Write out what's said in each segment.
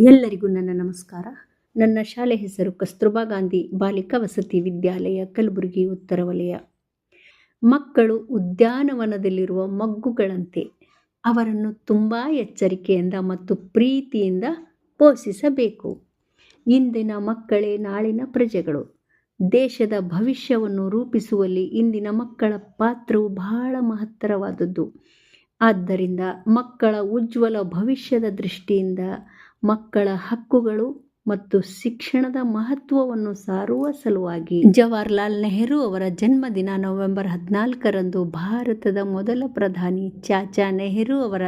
ಎಲ್ಲರಿಗೂ ನನ್ನ ನಮಸ್ಕಾರ. ನನ್ನ ಶಾಲೆ ಹೆಸರು ಕಸ್ತೂರ್ಬಾ ಗಾಂಧಿ ಬಾಲಿಕಾ ವಸತಿ ವಿದ್ಯಾಲಯ, ಕಲಬುರಗಿ, ಉತ್ತರ ವಲಯ. ಮಕ್ಕಳು ಉದ್ಯಾನವನದಲ್ಲಿರುವ ಮಗ್ಗುಗಳಂತೆ ಅವರನ್ನು ತುಂಬ ಎಚ್ಚರಿಕೆಯಿಂದ ಮತ್ತು ಪ್ರೀತಿಯಿಂದ ಪೋಷಿಸಬೇಕು. ಇಂದಿನ ಮಕ್ಕಳೇ ನಾಳಿನ ಪ್ರಜೆಗಳು. ದೇಶದ ಭವಿಷ್ಯವನ್ನು ರೂಪಿಸುವಲ್ಲಿ ಇಂದಿನ ಮಕ್ಕಳ ಪಾತ್ರವು ಬಹಳ ಮಹತ್ತರವಾದದ್ದು. ಆದ್ದರಿಂದ ಮಕ್ಕಳ ಉಜ್ವಲ ಭವಿಷ್ಯದ ದೃಷ್ಟಿಯಿಂದ ಮಕ್ಕಳ ಹಕ್ಕುಗಳು ಮತ್ತು ಶಿಕ್ಷಣದ ಮಹತ್ವವನ್ನು ಸಾರುವ ಸಲುವಾಗಿ ಜವಾಹರ್ಲಾಲ್ ನೆಹರು ಅವರ ಜನ್ಮದಿನ ನವೆಂಬರ್ ಹದಿನಾಲ್ಕರಂದು ಭಾರತದ ಮೊದಲ ಪ್ರಧಾನಿ ಚಾಚಾ ನೆಹರು ಅವರ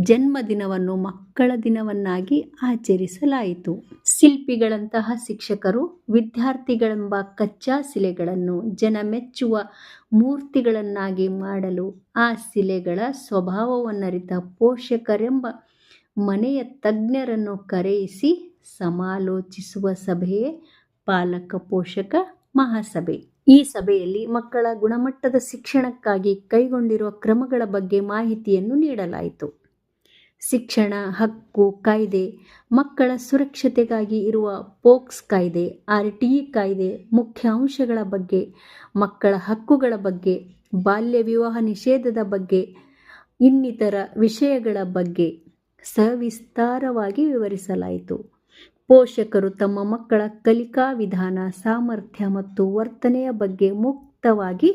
ಜನ್ಮದಿನವನ್ನು ಮಕ್ಕಳ ದಿನವನ್ನಾಗಿ ಆಚರಿಸಲಾಯಿತು. ಶಿಲ್ಪಿಗಳಂತಹ ಶಿಕ್ಷಕರು, ವಿದ್ಯಾರ್ಥಿಗಳೆಂಬ ಕಚ್ಚಾ ಶಿಲೆಗಳನ್ನು ಜನ ಮೆಚ್ಚುವ ಮೂರ್ತಿಗಳನ್ನಾಗಿ ಮಾಡಲು ಆ ಶಿಲೆಗಳ ಸ್ವಭಾವವನ್ನರಿತ ಪೋಷಕರೆಂಬ ಮನೆಯ ತಜ್ಞರನ್ನು ಕರೆಯಿಸಿ ಸಮಾಲೋಚಿಸುವ ಸಭೆಯೇ ಪಾಲಕ ಪೋಷಕ ಮಹಾಸಭೆ. ಈ ಸಭೆಯಲ್ಲಿ ಮಕ್ಕಳ ಗುಣಮಟ್ಟದ ಶಿಕ್ಷಣಕ್ಕಾಗಿ ಕೈಗೊಂಡಿರುವ ಕ್ರಮಗಳ ಬಗ್ಗೆ ಮಾಹಿತಿಯನ್ನು ನೀಡಲಾಯಿತು. ಶಿಕ್ಷಣ, ಹಕ್ಕು, ಕಾಯ್ದೆ, ಮಕ್ಕಳ ಸುರಕ್ಷತೆಗಾಗಿ ಇರುವ ಪೋಕ್ಸ್ ಕಾಯ್ದೆ ಆರ್ ಟಿ ಇ ಕಾಯ್ದೆ ಮುಖ್ಯ ಅಂಶಗಳ ಬಗ್ಗೆ, ಮಕ್ಕಳ ಹಕ್ಕುಗಳ ಬಗ್ಗೆ, ಬಾಲ್ಯ ವಿವಾಹ ನಿಷೇಧದ ಬಗ್ಗೆ, ಇನ್ನಿತರ ವಿಷಯಗಳ ಬಗ್ಗೆ ಸವಿಸ್ತಾರವಾಗಿ ವಿವರಿಸಲಾಯಿತು. ಪೋಷಕರು ತಮ್ಮ ಮಕ್ಕಳ ಕಲಿಕಾ ವಿಧಾನ, ಸಾಮರ್ಥ್ಯ ಮತ್ತು ವರ್ತನೆಯ ಬಗ್ಗೆ ಮುಕ್ತವಾಗಿ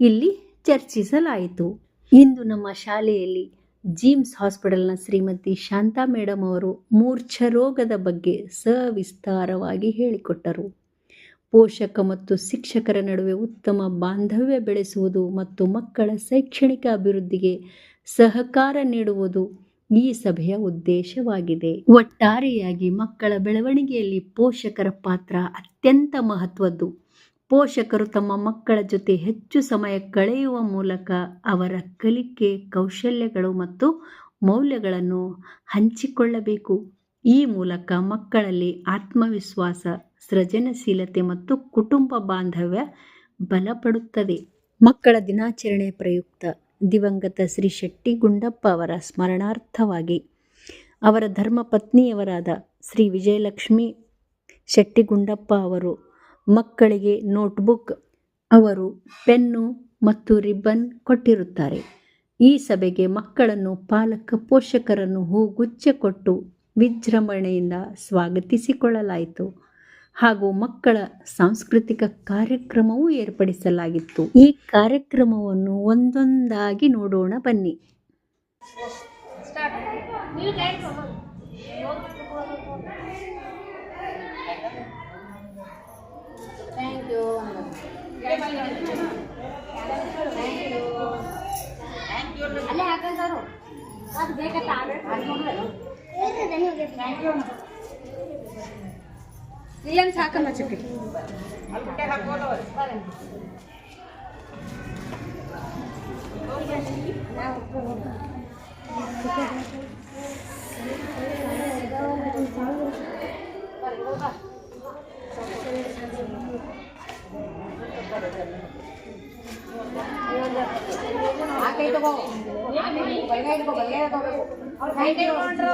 ಇಲ್ಲಿ ಚರ್ಚಿಸಲಾಯಿತು. ಇಂದು ನಮ್ಮ ಶಾಲೆಯಲ್ಲಿ ಜಿಮ್ಸ್ ಹಾಸ್ಪಿಟಲ್ನ ಶ್ರೀಮತಿ ಶಾಂತಾ ಮೇಡಮ್ ಅವರು ಮೂರ್ಛ ರೋಗದ ಬಗ್ಗೆ ಸವಿಸ್ತಾರವಾಗಿ ಹೇಳಿಕೊಟ್ಟರು. ಪೋಷಕ ಮತ್ತು ಶಿಕ್ಷಕರ ನಡುವೆ ಉತ್ತಮ ಬಾಂಧವ್ಯ ಬೆಳೆಸುವುದು ಮತ್ತು ಮಕ್ಕಳ ಶೈಕ್ಷಣಿಕ ಅಭಿವೃದ್ಧಿಗೆ ಸಹಕಾರ ನೀಡುವುದು ಈ ಸಭೆಯ ಉದ್ದೇಶವಾಗಿದೆ. ಒಟ್ಟಾರೆಯಾಗಿ ಮಕ್ಕಳ ಬೆಳವಣಿಗೆಯಲ್ಲಿ ಪೋಷಕರ ಪಾತ್ರ ಅತ್ಯಂತ ಮಹತ್ವದ್ದು. ಪೋಷಕರು ತಮ್ಮ ಮಕ್ಕಳ ಜೊತೆ ಹೆಚ್ಚು ಸಮಯ ಕಳೆಯುವ ಮೂಲಕ ಅವರ ಕಲಿಕೆ, ಕೌಶಲ್ಯಗಳು ಮತ್ತು ಮೌಲ್ಯಗಳನ್ನು ಹಂಚಿಕೊಳ್ಳಬೇಕು. ಈ ಮೂಲಕ ಮಕ್ಕಳಲ್ಲಿ ಆತ್ಮವಿಶ್ವಾಸ, ಸೃಜನಶೀಲತೆ ಮತ್ತು ಕುಟುಂಬ ಬಾಂಧವ್ಯ ಬಲಪಡುತ್ತದೆ. ಮಕ್ಕಳ ದಿನಾಚರಣೆ ಪ್ರಯುಕ್ತ ದಿವಂಗತ ಶ್ರೀ ಶೆಟ್ಟಿ ಗುಂಡಪ್ಪ ಅವರ ಸ್ಮರಣಾರ್ಥವಾಗಿ ಅವರ ಧರ್ಮಪತ್ನಿಯವರಾದ ಶ್ರೀ ವಿಜಯಲಕ್ಷ್ಮಿ ಶೆಟ್ಟಿಗುಂಡಪ್ಪ ಅವರು ಮಕ್ಕಳಿಗೆ ನೋಟ್ಬುಕ್, ಅವರು ಪೆನ್ನು ಮತ್ತು ರಿಬ್ಬನ್ ಕೊಟ್ಟಿರುತ್ತಾರೆ. ಈ ಸಭೆಗೆ ಮಕ್ಕಳನ್ನು ಪಾಲಕ ಪೋಷಕರನ್ನು ಹೂಗುಚ್ಛ ಕೊಟ್ಟು ವಿಜೃಂಭಣೆಯಿಂದ ಸ್ವಾಗತಿಸಿಕೊಳ್ಳಲಾಯಿತು. ಹಾಗೂ ಮಕ್ಕಳ ಸಾಂಸ್ಕೃತಿಕ ಕಾರ್ಯಕ್ರಮವೂ ಏರ್ಪಡಿಸಲಾಗಿತ್ತು. ಈ ಕಾರ್ಯಕ್ರಮವನ್ನು ಒಂದೊಂದಾಗಿ ನೋಡೋಣ ಬನ್ನಿ. ಥ್ಯಾಂಕ್ ಯು ಅಲ್ಲೇ ಹಾಕಂತಾರು ಅದು ಬೇಕತ್ತ ಥ್ಯಾಂಕ್ ಯು ಇಲ್ಲಂತ ಸಾಕಲ್ಲ ಚುಕ್ಕಿ ಆ ಕೈ ತಗೋ ಬಲ್ಗೈ ತಗೋ ಬಲ್ಗೈ ತಗೋಬೇಕು ಅವ್ರು ಕೈ ತಗೊಂಡ್ರು